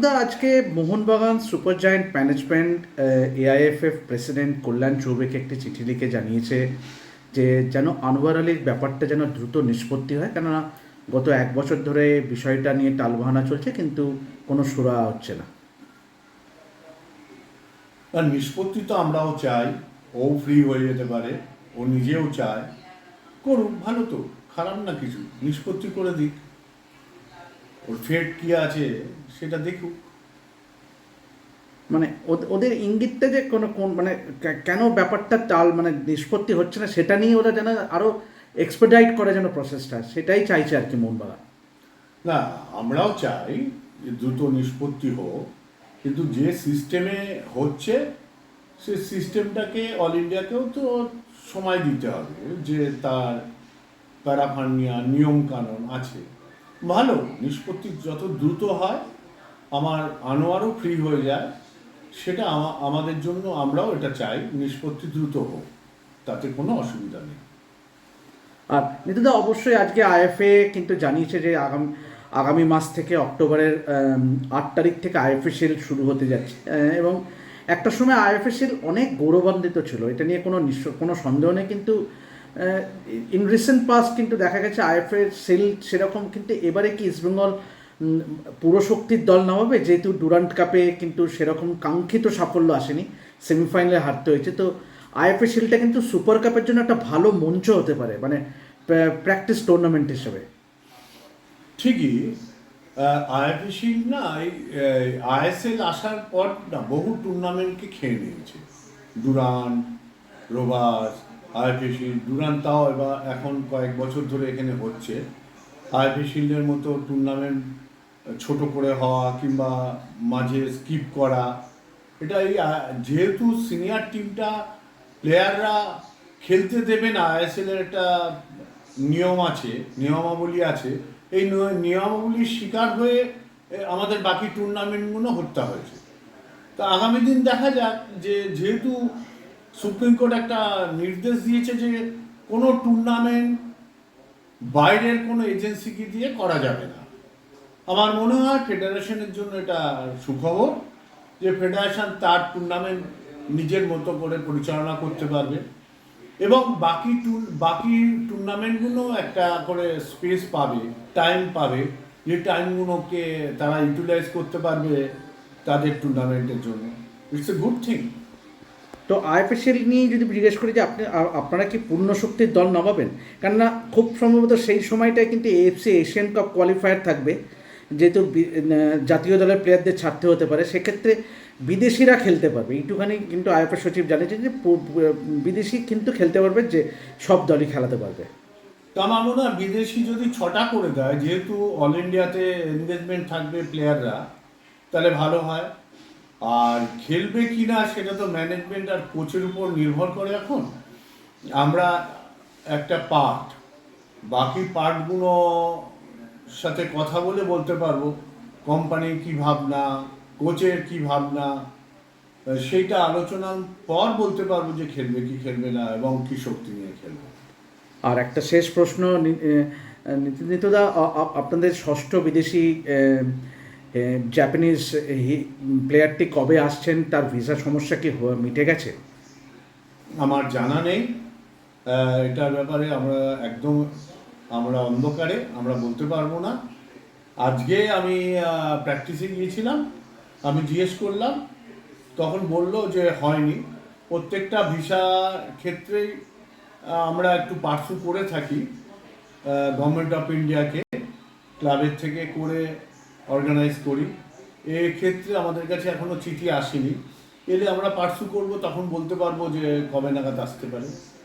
নিতুদা আজকে Mohun Bagan super giant management AIFF president Kalyan চৌবেকে একটি চিঠি লিখে জানিয়েছে যে, যেন আনোয়ার আলীর ব্যাপারটা যেন দ্রুত নিষ্পত্তি হয়। কেননা, গত এক বছর ধরে বিষয়টা নিয়ে টালবাহানা চলছে, কিন্তু কোনো সুরা হচ্ছে না। আর নিষ্পত্তি তো আমরাও চাই। ও ফ্রি হয়ে যেতে পারে, ও নিজেও চায়। করুক, ভালো তো, খারাপ না কিছু। নিষ্পত্তি করে দিক। ওর ফেট কি আছে সেটা দেখুক। মানে ওদের ইঙ্গিতটা যে কোনো কোন মানে কেন ব্যাপারটা টাল মানে নিষ্পত্তি হচ্ছে না সেটা নিয়ে ওরা যেন আরও এক্সপেডাইট করে যেন প্রসেসটা সেটাই চাইছে আর কি মোহনবাগান। না আমরাও চাই যে দ্রুত নিষ্পত্তি হোক কিন্তু যে সিস্টেমে হচ্ছে সে সিস্টেমটাকে অল ইন্ডিয়াকেও তো সময় দিতে হবে যে তার প্যারাফান্নিয়া নিয়ম কানুন আছে। ভালো, নিষ্পত্তি যত দ্রুত হয়, আমার আনোয়ারও ফ্রি হয়ে যায়। সেটা আমাদের জন্য আমরাও এটা চাই, নিষ্পত্তি দ্রুত হোক। তাতে কোনো অসুবিধা নেই। আর নিতুদা অবশ্যই আজকে আইএফএ কিন্তু জানিয়েছে যে আগামী আগামী মাস থেকে অক্টোবরের আট তারিখ থেকে আইএফএ সেল শুরু হতে যাচ্ছে। এবং একটা সময় আইএফএ সেল অনেক গৌরবান্বিত ছিল। এটা নিয়ে কোনো নিশ্চ কোনো সন্দেহ নেই। কিন্তু ইন রিসেন্ট পাস্ট কিন্তু দেখা গেছে আইএফএ সেল সেরকম কিন্তু এবারে কি ইস্টবেঙ্গল পুরো শক্তির দল নামাবে? যেহেতু ডুরান্ট কাপে কিন্তু সেরকম কাঙ্ক্ষিত সাফল্য আসেনি সেমিফাইনালে হারতে হয়েছে। তো আইএফএ শিলটা কিন্তু সুপার কাপের জন্য একটা ভালো মঞ্চ হতে পারে মানে প্র্যাকটিস টুর্নামেন্ট হিসেবে। ঠিকই। আইএফএ শিল্ড না আইএসএল আসার পর না, বহু টুর্নামেন্টকে খেয়ে নিয়েছে। Durand Rovers IFA Shield Durand এবার এখন কয়েক বছর ধরে এখানে হচ্ছে। আইএফএ শিল্ডের মতো টুর্নামেন্ট ছোট করে হওয়া কিংবা মাঝে স্কিপ করা, এটা এই যেহেতু সিনিয়র টিমটা প্লেয়াররা খেলতে দেবে না আইএসএল এর একটা নিয়ম আছে, নিয়মাবলী আছে, এই নিয়মাবলীর শিকার হয়ে আমাদের বাকি টুর্নামেন্টগুলো হত্যা হয়েছে। তা আগামী দিন দেখা যাক যে যেহেতু সুপ্রিম কোর্ট একটা নির্দেশ দিয়েছে যে কোনো টুর্নামেন্ট বাইরের কোনো এজেন্সিকে দিয়ে করা যাবে না। আমার মনে হয় ফেডারেশনের জন্য এটা সুখবর যে ফেডারেশন তার টুর্নামেন্ট নিজের মতো করে পরিচালনা করতে পারবে এবং বাকি বাকি টুর্নামেন্টগুলো একটা করে স্পেস পাবে টাইম পাবে, যে টাইমগুলোকে তারা ইউটিলাইজ করতে পারবে তাদের টুর্নামেন্টের জন্য। ইটস এ গুড থিং তো আইএফএসএল নিয়ে যদি জিজ্ঞেস করি যে আপনি আপনারা কি পূর্ণ শক্তির দল নামাবেন? কেননা খুব সম্ভবত সেই সময়টায় কিন্তু এএফসি এশিয়ান কাপ কোয়ালিফায়ার থাকবে, যেহেতু জাতীয় দলের প্লেয়ারদের ছাড়তে হতে পারে, সেক্ষেত্রে বিদেশিরা খেলতে পারবে। এইটুখানি কিন্তু আইএফএ সচিব জানিয়েছেন যে বিদেশি কিন্তু খেলতে পারবে, যে সব দলই খেলাতে পারবে। তো আমার মনে হয় বিদেশি যদি ছটা করে দেয়, যেহেতু অল ইন্ডিয়াতে এনগেজমেন্ট থাকবে প্লেয়াররা তাহলে ভালো হয়। আর খেলবে কি না সেটা তো ম্যানেজমেন্ট আর কোচের উপর নির্ভর করে এখন। আমরা একটা পার্ট বাকি পার্টগুলো সাথে কথা বলে বলতে পারব। কোম্পানির কি ভাবনা কোচের কি ভাবনা সেইটা আলোচনার পর বলতে পারব যে খেলবে কি খেলবে না এবং কি শক্তি নিয়ে খেলবে। আর একটা শেষ প্রশ্ন নি- এ, নিতি- নিতুদা আ- আ- আপনাদের ষষ্ঠ বিদেশি জাপানিজ প্লেয়ারটি কবে আসছেন, তার ভিসা সমস্যা কি মিটে গেছে? আমার জানা নেই। এটার ব্যাপারে আমরা একদম, আমরা অন্ধকারে, আমরা বলতে পারব না। আজকে আমি প্র্যাকটিসে গিয়েছিলাম, আমি জিজ্ঞেস করলাম, তখন বলল যে হয়নি। প্রত্যেকটা ভিসা ক্ষেত্রেই আমরা একটু পার্সু করে থাকি গভর্নমেন্ট অফ ইন্ডিয়াকে ক্লাবের থেকে করে অর্গানাইজ করি। ক্ষেত্রে আমাদের কাছে এখনও চিঠি আসেনি। এলে আমরা পার্সু করব, তখন বলতে পারব যে কবে নাগাদ আসতে পারে।